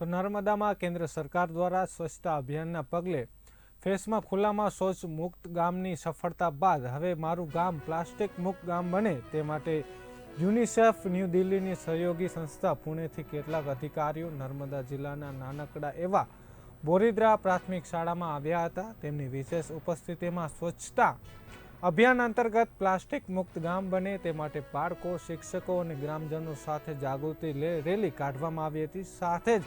તો નર્મદામાં કેન્દ્ર સરકાર દ્વારા સ્વચ્છતા અભિયાનના પગલે ફેસમાં ખુલ્લામાં શૌચ મુક્ત ગામની સફળતા બાદ હવે મારું ગામ પ્લાસ્ટિક મુક્ત ગામ બને તે માટે યુનિસેફ ન્યૂ દિલ્હીની સહયોગી સંસ્થા પુણેથી કેટલાક અધિકારીઓ નર્મદા જિલ્લાના નાનકડા એવા બોરિદ્રા પ્રાથમિક શાળામાં આવ્યા હતા. તેમની વિશેષ ઉપસ્થિતિમાં સ્વચ્છતા અભિયાન અંતર્ગત પ્લાસ્ટિક મુક્ત ગામ બને તે માટે બાળકો, શિક્ષકો અને ગ્રામજનો સાથે જાગૃતિ રેલી કાઢવામાં આવી હતી. સાથે જ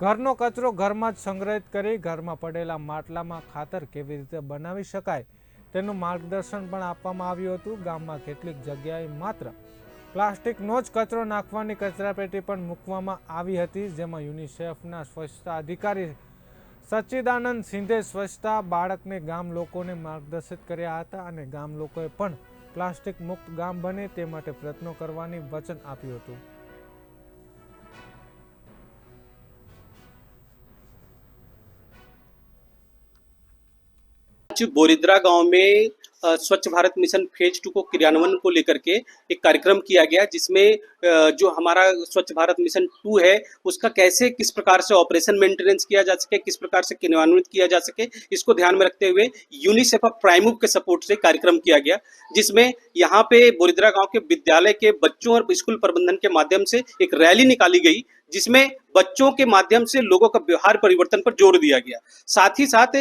ઘરનો કચરો ઘરમાં જ સંગ્રહિત કરી ઘરમાં પડેલા માટલામાં ખાતર કેવી રીતે બનાવી શકાય તેનું માર્ગદર્શન પણ આપવામાં આવ્યું હતું. ગામમાં કેટલીક જગ્યાએ માત્ર પ્લાસ્ટિકનો જ કચરો નાખવાની કચરાપેટી પણ મૂકવામાં આવી હતી, જેમાં યુનિસેફના સ્વચ્છતા અધિકારી સચ્ચિદાનંદ સિંધે સ્વચ્છતા બાળકને ગામ લોકોને માર્ગદર્શિત કર્યા હતા અને ગામ લોકોએ પણ પ્લાસ્ટિક મુક્ત ગામ બને તે માટે પ્રયત્નો કરવાની વચન આપ્યું હતું. आज बोरिद्रा गांव में अ, स्वच्छ भारत मिशन फ़ेज़ टू को क्रियान्वयन को लेकर के एक कार्यक्रम किया गया, जिसमें जो हमारा स्वच्छ भारत मिशन टू है, उसका कैसे, किस प्रकार से ऑपरेशन मेंटेनेंस किया जा सके, किस प्रकार से क्रियान्वित किया जा सके, इसको ध्यान में रखते हुए यूनिसेफ ऑफ़ प्राइमुव के सपोर्ट से कार्यक्रम किया गया, जिसमें यहाँ पे बोरिद्रा गाँव के विद्यालय के बच्चों और स्कूल प्रबंधन के माध्यम से एक रैली निकाली गई, जिसमें बच्चों के माध्यम से लोगों का व्यवहार परिवर्तन पर ज़ोर दिया गया। साथ ही साथ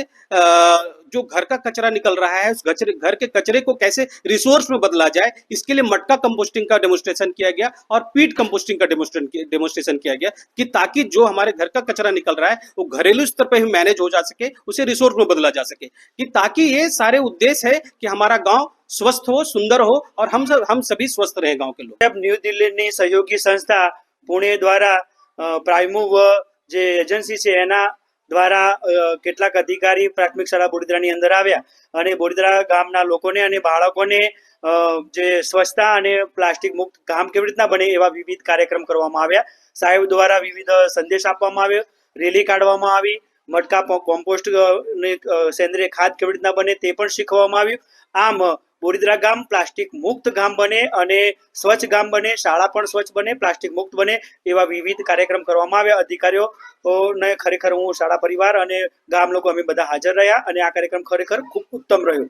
जो घर का कचरा निकल रहा है, उस कचरे घर के कचरे को कैसे रिसोर्स में बदला जाए इसके लिए मटका कंपोस्टिंग का डेमोस्ट्रेशन किया गया और पीट कंपोस्टिंग का डेमोस्ट्रेशन डेमोस्ट्रेशन किया गया कि ताकि जो हमारे घर का कचरा निकल रहा है वो घरेलू स्तर पर ही मैनेज हो जा सके उसे रिसोर्स में बदला जा सके कि ताकि ये सारे उद्देश्य है कि हमारा गांव स्वस्थ हो सुंदर हो और हम सब हम सभी स्वस्थ रहे गांव के लोग મુજબ ન્યૂ દિલ્હીની સહયોગી સંસ્થા પુણે દ્વારા અ, પ્રાઇમુવ જે એજન્સી છે એના દ્વારા કેટલાક અધિકારી પ્રાથમિક શાળા બોડીદરાની અંદર આવ્યા અને બોડીદરા ગામના લોકોને અને બાળકોને જે સ્વચ્છતા અને પ્લાસ્ટિક મુક્ત ગામ કેવી રીતના બને એવા વિવિધ કાર્યક્રમ કરવામાં આવ્યા. સાહેબ દ્વારા વિવિધ સંદેશ આપવામાં આવ્યો, રેલી કાઢવામાં આવી, મટકા કોમ્પોસ્ટ સેન્દ્રિય ખાદ કેવી રીતના બને તે પણ શીખવવામાં આવ્યું. આમ બોરીદ્રા ગામ પ્લાસ્ટિક મુક્ત ગામ બને અને સ્વચ્છ ગામ બને, શાળા પણ સ્વચ્છ બને, પ્લાસ્ટિક મુક્ત બને એવા વિવિધ કાર્યક્રમ કરવામાં આવ્યા. અધિકારીઓને ખરેખર હું શાળા પરિવાર અને ગામ લોકો અમે બધા હાજર રહ્યા અને આ કાર્યક્રમ ખરેખર ખૂબ ઉત્તમ રહ્યો.